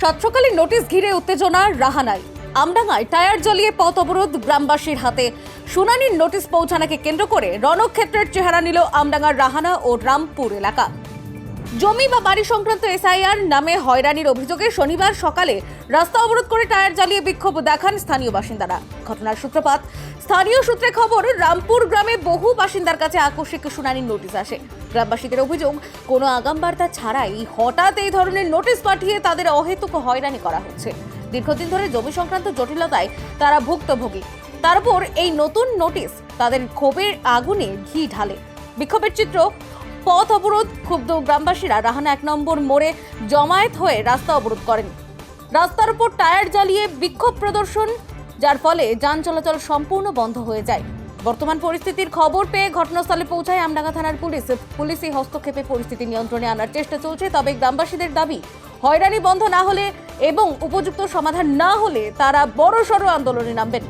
সাত সকালে নোটিশ ঘিরে উত্তেজনা রাহানায়। আমডাঙ্গায় টায়ার জ্বলিয়ে পথ অবরোধ গ্রামবাসীর হাতে। শুনানির নোটিশ পৌঁছানাকে কেন্দ্র করে রণক্ষেত্রের চেহারা নিল আমডাঙ্গার রাহানা ও রামপুর এলাকা। জমি বা বাড়ি সংক্রান্ত এসআইআর নামে হয়রানির অভিযোগে শনিবার সকালে রাস্তা অবরোধ করে টায়ার জ্বালিয়ে বিক্ষোভ দেখান স্থানীয় বাসিন্দারা। ঘটনার সূত্রপাত, স্থানীয় সূত্রে খবর, রামপুর গ্রামে বহু বাসিন্দার কাছে আকস্মিক শুনানির নোটিশ আসে। গ্রামবাসীদের অভিযোগ, কোনো আগাম বার্তা ছাড়াই হঠাৎ এই ধরনের নোটিশ পাঠিয়ে তাদের অহেতুক হয়রানি করা হচ্ছে। দীর্ঘদিন ধরে জমি সংক্রান্ত জটিলতায় তারা ভুক্তভোগী। তারপর এই নতুন নোটিশ তাদের ক্ষোভের আগুনে ঘি ঢালে। বিক্ষোভের চিত্র পথ অবরোধ, ক্ষুব্ধ গ্রামবাসীরা রাহানা এক নম্বর মোড়ে জমায়েত হয়ে রাস্তা অবরোধ করেন। রাস্তার উপর টায়ার জ্বালিয়ে বিক্ষোভ প্রদর্শন, যার ফলে যান চলাচল সম্পূর্ণ বন্ধ হয়ে যায়। বর্তমান পরিস্থিতির খবর পেয়ে ঘটনাস্থলে পৌঁছায় আমডাঙ্গা থানার পুলিশ। পুলিশি হস্তক্ষেপে পরিস্থিতি নিয়ন্ত্রণে আনার চেষ্টা চলছে, তবে গ্রামবাসীদের দাবি, হয়রানি বন্ধ না হলে এবং উপযুক্ত সমাধান না হলে তারা বড়সড় আন্দোলনে নামবেন।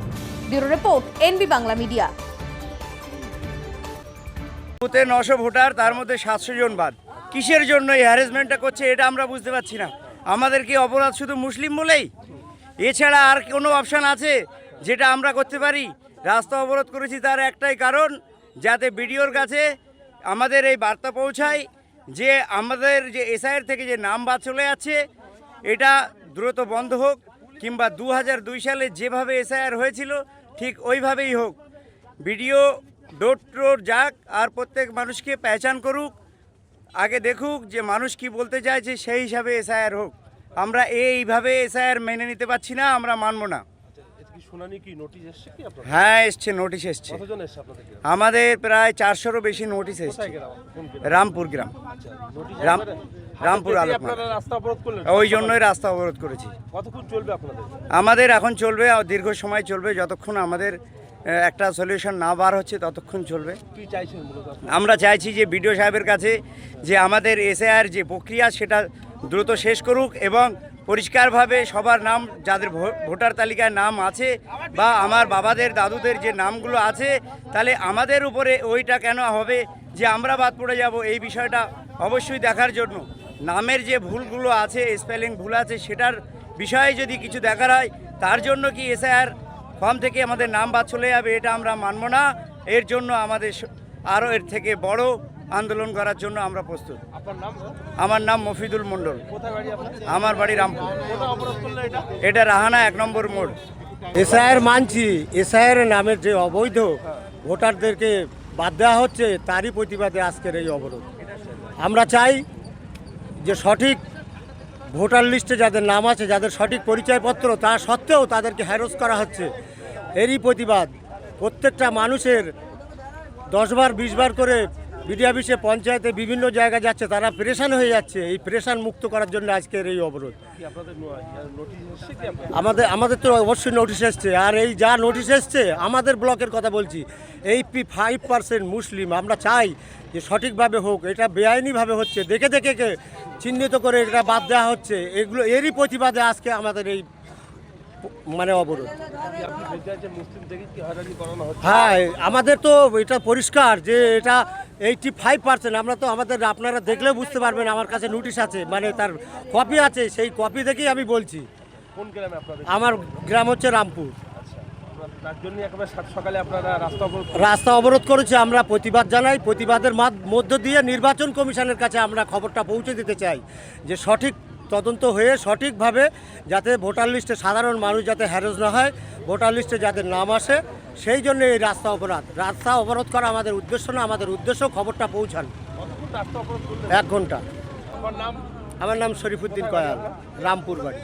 Bureau report, NB Bangla media. বুথে নশো ভোটার, তার মধ্যে সাতশো জন বাদ। কিসের জন্য এই হ্যারাসমেন্টটা করছে এটা আমরা বুঝতে পারছি না। আমাদের কি অপরাধ শুধু মুসলিম বলেই? এছাড়া আর কোনো অপশান আছে যেটা আমরা করতে পারি? রাস্তা অবরোধ করেছি তার একটাই কারণ, যাতে বিডিওর কাছে আমাদের এই বার্তা পৌঁছায় যে আমাদের যে এসআইয়ের থেকে যে নাম বাদ চলে যাচ্ছে, এটা দ্রুত বন্ধ হোক কিংবা দু সালে যেভাবে এসআইআর হয়েছিল, ঠিক ওইভাবেই হোক। ভিডিও ডোর টোর যাক আর প্রত্যেক মানুষকে পেহচান করুক। আগে দেখুক যে মানুষ কি বলতে চাইছে সেই হিসাবে এসআইআর হোক। আমরা এইভাবে এসআইআর মেনে নিতে পারছি না আমরা মানব না। হ্যাঁ এসছে নোটিশ এসছে? আমাদের প্রায় চারশোরও বেশি নোটিশ এসছে। রামপুর গ্রাম। রাম- রামপুর। আপনারা রাস্তা অবরোধ করলেন? ওই জন্যই রাস্তা অবরোধ করেছি। আমাদের এখন চলবে আর দীর্ঘ সময় চলবে যতক্ষণ আমাদের একটা সলিউশন না বার হচ্ছে ততক্ষণ চলবে? আমরা চাইছি যে বিডিও সাহেবের কাছে যে আমাদের এসআইআর যে প্রক্রিয়া সেটা দ্রুত শেষ করুক এবং পরিষ্কারভাবে সবার নাম যাদের ভো- ভোটার তালিকায় নাম আছে বা আমার বাবাদের দাদুদের যে নামগুলো আছে তাহলে আমাদের উপরে ওইটা কেন হবে যে আমরা বাদ পড়ে যাব? এই বিষয়টা অবশ্যই দেখার জন্য। নামের যে ভুলগুলো আছে স্পেলিং ভুল আছে সেটার বিষয়ে যদি কিছু দেখার হয় তার জন্য কি এসআইআর ফর্ম থেকে আমাদের নাম বাদ চলে যাবে এটা আমরা মানব না। এর জন্য আমাদের আরও এর থেকে বড় আন্দোলন করার জন্য আমরা প্রস্তুত। আমার নাম মফিদুল মণ্ডল। আপনার? আমার বাড়ি রামপুর। এটা? রাহানা এক নম্বর মোড়। এসআইয়ের মানছি এসআইয়ের নামের যে অবৈধ ভোটারদেরকে বাদ দেওয়া হচ্ছে তারই প্রতিবাদে আজকের এই অবরোধ। আমরা চাই যে সঠিক ভোটার লিস্টে যাদের নাম আছে, যাদের সঠিক পরিচয়পত্র, তা সত্ত্বেও তাদেরকে হ্যারস করা হচ্ছে। এরই প্রতিবাদ। প্রত্যেকটা মানুষের দশবার বিশবার করে বিডিও অফিসে পঞ্চায়েতে বিভিন্ন জায়গায় যাচ্ছে তারা প্রেশান হয়ে যাচ্ছে। এই প্রেশান মুক্ত করার জন্য আজকের এই অবরোধ। আমাদের আমাদের তো অবশ্যই নোটিশ এসছে। আর এই যা নোটিশ এসছে আমাদের ব্লকের কথা বলছি এই পি ফাইভ পার্সেন্ট মুসলিম আমরা চাই যে সঠিকভাবে হোক এটা বেআইনিভাবে হচ্ছে। দেখে দেখে কে চিহ্নিত করে এটা বাদ দেওয়া হচ্ছে। এগুলো এরই প্রতিবাদে আজকে আমাদের এই মানে অবরোধ। হ্যাঁ আমাদের তো এটা পরিষ্কার যে এটা এইটি ফাইভ পার্সেন্ট আমরা তো আমাদের আপনারা দেখলেও বুঝতে পারবেন আমার কাছে নোটিশ আছে মানে তার কপি আছে সেই কপি দেখেই আমি বলছি। কোন গ্রামে আপনাদের? আমার গ্রাম হচ্ছে রামপুর। আচ্ছা রাস্তা অবরোধ করেছে আমরা প্রতিবাদ জানাই প্রতিবাদের মধ্য দিয়ে নির্বাচন কমিশনের কাছে আমরা খবরটা পৌঁছে দিতে চাই যে সঠিক তদন্ত হয়ে সঠিকভাবে যাতে ভোটার লিস্টে সাধারণ মানুষ যাতে হ্যারেজ না হয় ভোটার লিস্টে যাতে নাম আসে সেই জন্য এই রাস্তা অপরাধ। রাস্তা অবরোধ করা আমাদের উদ্দেশ্য না আমাদের উদ্দেশ্য খবরটা পৌঁছান। এক ঘণ্টা। আমার নাম? আমার নাম শরীফুদ্দিন কয়াল রামপুর বাড়ি